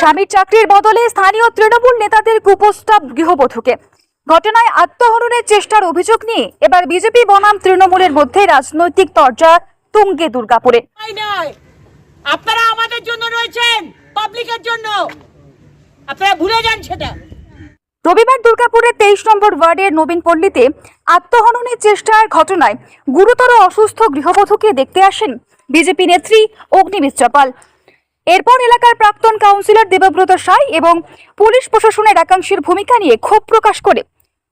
স্বামীরা চাকরির বদলে স্থানীয় তৃণমূল নেতাদের কুপ্রস্তাব গৃহবধূকে। ঘটনায় আত্মহননের চেষ্টার অভিযোগ নিয়ে এবার বিজেপি বনাম তৃণমূলের মধ্যে রাজনৈতিক তরজা তুঙ্গে দুর্গাপুরে। আপনারা আমাদের জন্য রয়েছেন পাবলিকের জন্য। আপনারা ভুলে যান সেটা। রবিবার দুর্গাপুরের তেইশ নম্বর ওয়ার্ডের নবীন পল্লীতে আত্মহননের চেষ্টার ঘটনায় গুরুতর অসুস্থ গৃহবধূকে দেখতে আসেন বিজেপি নেত্রী অগ্নিমিত্রা পাল এরপর এলাকার প্রাক্তন কাউন্সিলর দেবব্রত সাই এবং পুলিশ প্রশাসনের একাংশের ভূমিকা নিয়ে ক্ষোভ প্রকাশ করে।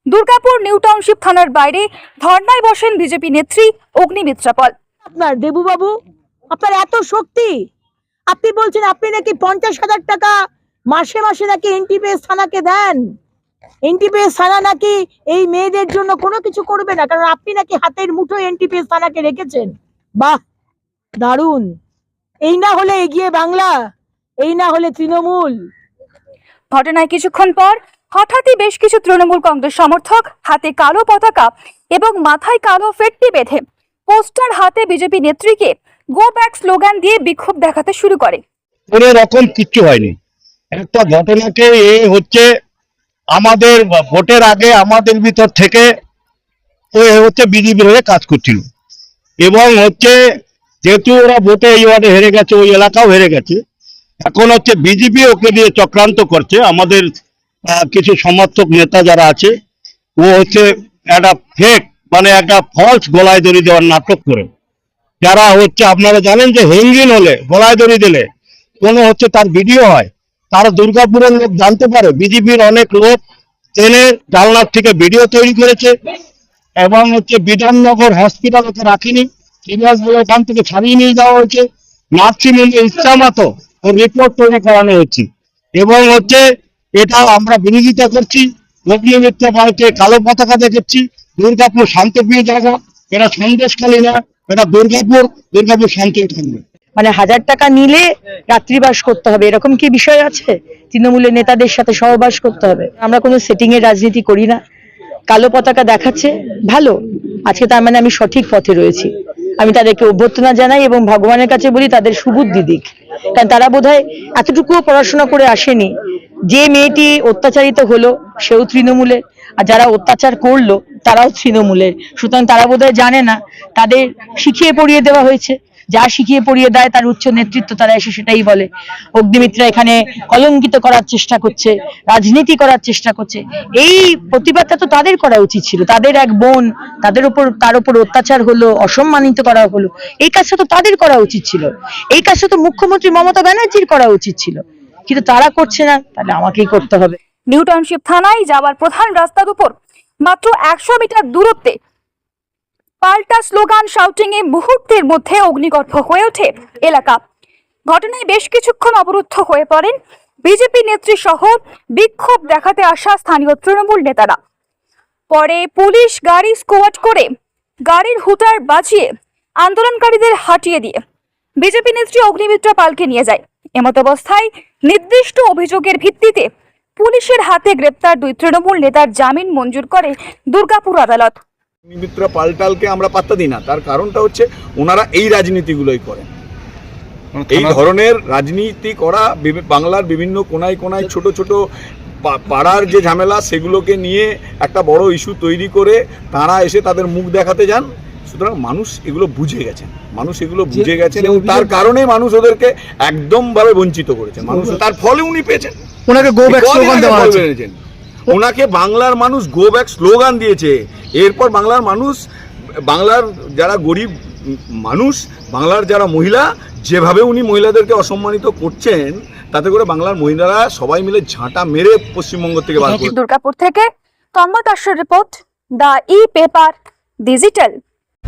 দুর্গাপুর নিউ টাউনশিপ থানার বাইরে ধর্নায় বসেন বিজেপি নেত্রী অগ্নিমিত্রা পাল আপনার দেবুবাবু, আপনার এত শক্তি। আপনি বলছেন আপনি নাকি পঞ্চাশ হাজার টাকা মাসে মাসে নাকি এনটিপিএস থানাকে দেন। এনটিপিএস থানা নাকি এই মেয়েদের জন্য কোনো কিছু করবে না? কারণ আপনি নাকি হাতের মুঠোয় এনটিপিএস থানাকে রেখেছেন। বাহ দারুণ। এই না হলে এগিয়ে বাংলা এই না হলে তৃণমূল। ঘটনায় কিছুক্ষণ পর হঠাৎই বেশ কিছু তৃণমূল কংগ্রেস সমর্থক হাতে কালো পতাকা এবং মাথায় কালো ফেটটি বেঁধে পোস্টার হাতে বিজেপি নেত্রীকে গো ব্যাক স্লোগান দিয়ে বিক্ষোভ দেখাতে শুরু করে। কোনো রকম কিচ্ছু হয়নি। একটা ঘটনাকে এ হচ্ছে আমাদের ভোটের আগে আমাদের ভিতর থেকে হচ্ছে বিজেপির হয়ে কাজ করছিল। এবং হচ্ছে যেহেতু ওরা ভোটে এই ওয়ার্ডে হেরে গেছে, ওই এলাকাও হেরে গেছে, এখন হচ্ছে বিজেপি ওকে দিয়ে চক্রান্ত করছে। আমাদের কিছু সমর্থক নেতা যারা আছে, ও হচ্ছে একটা ফেক মানে একটা ফলস গলায় দড়ি দেওয়ার নাটক করে। যারা হচ্ছে, আপনারা জানেন যে হেঙ্গিন হলে, গলায় দড়ি দিলে কোনো হচ্ছে তার ভিডিও হয় তারা দুর্গাপুরের লোক জানতে পারে। বিজেপির অনেক লোক ট্রেনে জানলার থেকে ভিডিও তৈরি করেছে এবং হচ্ছে বিধাননগর হসপিটাল ওকে রাখিনি। সিরিয়াস বলে ওখান থেকে ছাড়িয়ে নিয়ে যাওয়া হয়েছে। নার্সিংহোমে ইচ্ছা মতো রিপোর্ট তৈরি করানো হচ্ছে এবং হচ্ছে এটা আমরা বিরোধিতা করছি। অগ্নিমিত্র পালকে কালো পতাকা দেখেছি। দুর্গাপুর শান্তিপ্রিয় জায়গা। এটা সন্দেশখালী না, এটা দুর্গাপুর। দুর্গাপুর শান্তি থাকবে মানে হাজার টাকা নিলে রাত্রিবাস করতে হবে। এরকম কি বিষয় আছে? তৃণমূলের নেতাদের সাথে সহবাস করতে হবে। আমরা কোনো সেটিং এর রাজনীতি করি না। কালো পতাকা দেখাচ্ছে, ভালো। আজকে তার মানে আমি সঠিক পথে রয়েছি। আমি তাদেরকে অভ্যর্থনা জানাই এবং ভগবানের কাছে বলি তাদের সুবুদ্ধি দিক। কারণ তারা বোধহয় এতটুকুও পড়াশোনা করে আসেনি। যে মেয়েটি অত্যাচারিত হলো, সেও তৃণমূলে। আর যারা অত্যাচার করল, তারাও তৃণমূলের। সুতরাং তারা বোধহয় জানে না, তাদের শিখিয়ে পড়িয়ে দেওয়া হয়েছে। যা শিখিয়ে পড়িয়ে দেয় তার উচ্চ নেতৃত্ব তারা এসে সেটাই বলে। অগ্নিমিত্রা এখানে কলঙ্কিত করার চেষ্টা করছে, রাজনীতি করার চেষ্টা করছে। এই প্রতিবাদটা তো তাদের করা উচিত ছিল। তাদের এক বোন, তাদের উপর, তার উপর অত্যাচার হলো, অসম্মানিত করা হলো। এই কাজটা তো তাদের করা উচিত ছিল। এই কাজটা তো মুখ্যমন্ত্রী মমতা ব্যানার্জির করা উচিত ছিল। কিন্তু তারা করছে না, তাহলে আমাকেই করতে হবে। নিউ টাউনশিপ থানায় যাওয়ার প্রধান রাস্তার উপর মাত্র একশো মিটার দূরত্বে পাল্টা স্লোগান শাউটিং এ মুহূর্তের মধ্যে অগ্নিগর্ভ হয়ে ওঠে এলাকা। ঘটনায় বেশ কিছুক্ষণ অবরুদ্ধ হয়ে পড়েন বিজেপি নেত্রী সহ বিক্ষোভ দেখাতে আসা স্থানীয় তৃণমূল নেতারা। পরে পুলিশ গাড়ি স্কোয়াড করে গাড়ির হুটার বাজিয়ে আন্দোলনকারীদের হাঁটিয়ে দিয়ে বিজেপি নেত্রী অগ্নিমিত্রা পালকে নিয়ে যায়। এমত অবস্থায় নির্দিষ্ট অভিযোগের ভিত্তিতে পুলিশের হাতে গ্রেপ্তার দুই তৃণমূল নেতার জামিন মঞ্জুর করে দুর্গাপুর আদালত। মিত্র পাল্টালকে আমরা পাত্তা দিই না। তার কারণটা হচ্ছে ওনারা এই রাজনীতিগুলোই করেন। এই ধরনের রাজনীতি করা বাংলার বিভিন্ন কোনায় কোনায় ছোট ছোট পাড়ার যে ঝামেলা সেগুলোকে নিয়ে একটা বড় ইস্যু তৈরি করে তারা এসে তাদের মুখ দেখাতে যান। সুতরাং মানুষ এগুলো বুঝে গেছেন। মানুষ এগুলো বুঝে গেছেন এবং তার কারণে মানুষ ওদেরকে একদম ভাবে বঞ্চিত করেছেন মানুষ তার ফলে উনি পেয়েছেন। ওনাকে গো ব্যাক স্লোগান দেওয়া হয়েছে। ওনাকে বাংলার মানুষ গো ব্যাক স্লোগান দিয়েছে। এরপর বাংলার মানুষ বাংলার যারা গরিব মানুষ বাংলার যারা মহিলা যেভাবে উনি মহিলাদেরকে অসম্মানিত করছেন তাতে করে বাংলার মহিলারা সবাই মিলে ঝাঁটা মেরে পশ্চিমবঙ্গ থেকে দুর্গাপুর থেকে তন্ময় দাসের report the e paper digital.